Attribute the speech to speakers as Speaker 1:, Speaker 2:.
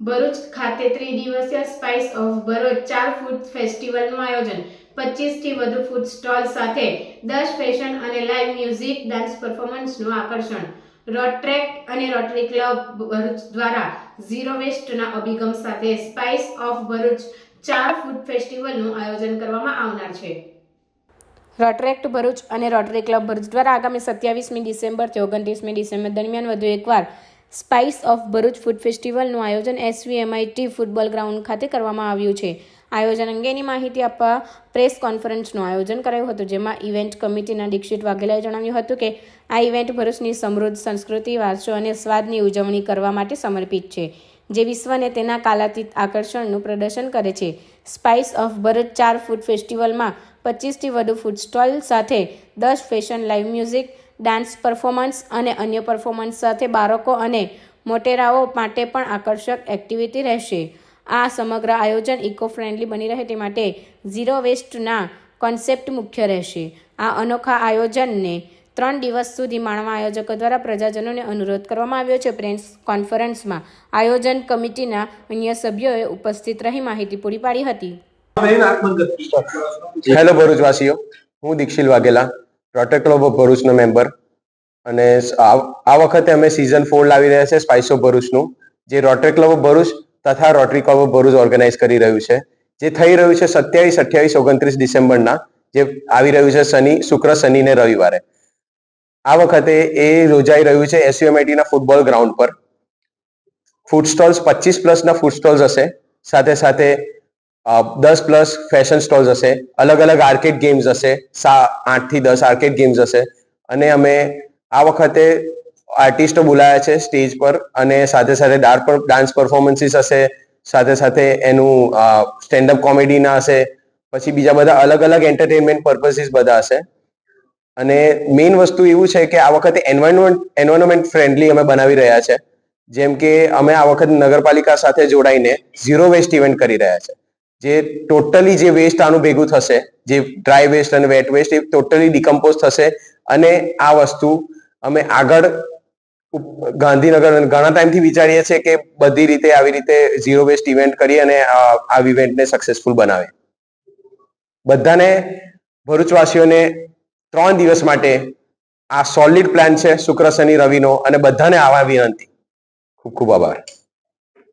Speaker 1: ભરૂચ ખાતે ત્રિદિવસીય spice of Bharuch ચાર ફૂડ ફેસ્ટિવલનું આયોજન. પચીસથી વધુ ફૂડ સ્ટોલ સાથે દસ ફેશન અને લાઇવ મ્યુઝિક ડાન્સ પરફોર્મન્સનું આકર્ષણ. રોટ્રેક અને રોટરી ક્લબ ભરૂચ દ્વારા ઝીરો વેસ્ટના અભિગમ સાથે સ્પાઇસ ઓફ ભરૂચ ચાર ફૂડ ફેસ્ટિવલનું આયોજન કરવામાં આવનાર છે. રોટરેક્ટ ભરૂચ અને રોટરી ક્લબ ભરૂચ દ્વારા આગામી સત્યાવીસમી ડિસેમ્બરથી ઓગણત્રીસમી ડિસેમ્બર દરમિયાન વધુ એકવાર સ્પાઇસ ઓફ ભરૂચ ફૂડ ફેસ્ટિવલનું આયોજન એસવીએમઆઈટી ફૂટબોલ ગ્રાઉન્ડ ખાતે કરવામાં આવ્યું છે. આયોજન અંગેની માહિતી આપવા પ્રેસ કોન્ફરન્સનું આયોજન કરાયું હતું, જેમાં ઇવેન્ટ કમિટીના દીક્ષિત વાઘેલાએ જણાવ્યું હતું કે, આ ઇવેન્ટ ભરૂચની સમૃદ્ધ સંસ્કૃતિ, વારસો અને સ્વાદની ઉજવણી કરવા માટે સમર્પિત છે, જે વિશ્વને તેના કાલાતીત આકર્ષણનું પ્રદર્શન કરે છે. સ્પાઇસ ઓફ ભરૂચ ચાર ફૂડ ફેસ્ટિવલમાં પચીસથી વધુ ફૂડ સ્ટોલ સાથે દસ fashion live music dance performance અને અન્ય પરફોર્મન્સ સાથે બાળકો અને મોટેરાઓ માટે પણ આકર્ષક એક્ટિવિટી રહેશે. આ સમગ્ર આયોજન ઇકો ફ્રેન્ડલી બની રહે તે માટે ઝીરો વેસ્ટના કોન્સેપ્ટ મુખ્ય રહેશે. આ અનોખા આયોજનને ત્રણ દિવસ સુધી માણવા આયોજકો દ્વારા પ્રજાજનોને અનુરોધ કરવામાં આવ્યો છે. પ્રેસ કોન્ફરન્સમાં આયોજન કમિટીના અન્ય સભ્યોએ ઉપસ્થિત રહી માહિતી પૂરી પાડી હતી.
Speaker 2: હેલો ભરૂચવાસીઓ હું Dikshil Vaghela. Rotary Club of ભરૂચનો member અને આ વખતે અમે સિઝન ફોર લાવી રહ્યા છે સ્પાઇસ ઓફ ભરૂચનું જે રોટરી ક્લબ ઓફ ભરૂચ તથા Rotary Club of Bharuch organise કરી રહ્યું છે. જે થઈ રહ્યું છે સત્યાવીસ, અઠ્યાવીસ, ઓગણત્રીસ ડિસેમ્બરના, જે આવી રહ્યું છે શનિ શુક્ર શનિ ને રવિવારે. આ વખતે એ યોજાઈ રહ્યું છે એસયુએમઆઈટીના ફૂટબોલ ગ્રાઉન્ડ પર. ફૂડ સ્ટોલ્સ પચીસ પ્લસના ફૂડ સ્ટોલ્સ હશે. સાથે સાથે દસ પ્લસ ફેશન સ્ટોલ્સ હશે અલગ અલગ આર્કેડ ગેમ્સ હશે, સા આઠથી દસ આર્કેડ ગેમ્સ હશે. અને અમે આ વખતે આર્ટિસ્ટો બોલાયા છે સ્ટેજ પર અને સાથે સાથે ડાન્સ પરફોર્મન્સીસ હશે, સાથે સાથે એનું સ્ટેન્ડઅપ કોમેડીના હશે, પછી બીજા બધા અલગ અલગ એન્ટરટેનમેન્ટ પર્પસીસ બધા હશે. અને મેઇન વસ્તુ એવું છે કે આ વખતે એન્વાયરમેન્ટ એન્વાયરમેન્ટ ફ્રેન્ડલી અમે બનાવી રહ્યા છે. જેમ કે અમે આ વખતે નગરપાલિકા સાથે જોડાઈને ઝીરો વેસ્ટ ઇવેન્ટ કરી રહ્યા છે. જે ટોટલી જે વેસ્ટ આનું ભેગું થશે, જે ડ્રાય વેસ્ટ અને વેટ વેસ્ટ એ ટોટલી ડિકમ્પોઝ થશે. અને આ વસ્તુ અમે આગળ ગાંધીનગર ઘણા ટાઈમથી વિચારીએ છીએ કે બધી રીતે આવી રીતે ઝીરો વેસ્ટ ઇવેન્ટ કરી અને આ ઇવેન્ટને સક્સેસફુલ બનાવે. બધાને, ભરૂચવાસીઓને ત્રણ દિવસ માટે આ સોલિડ પ્લાન છે, શુક્ર, શનિ, રવિનો, અને બધાને આવા વિનંતી. ખૂબ ખૂબ આભાર.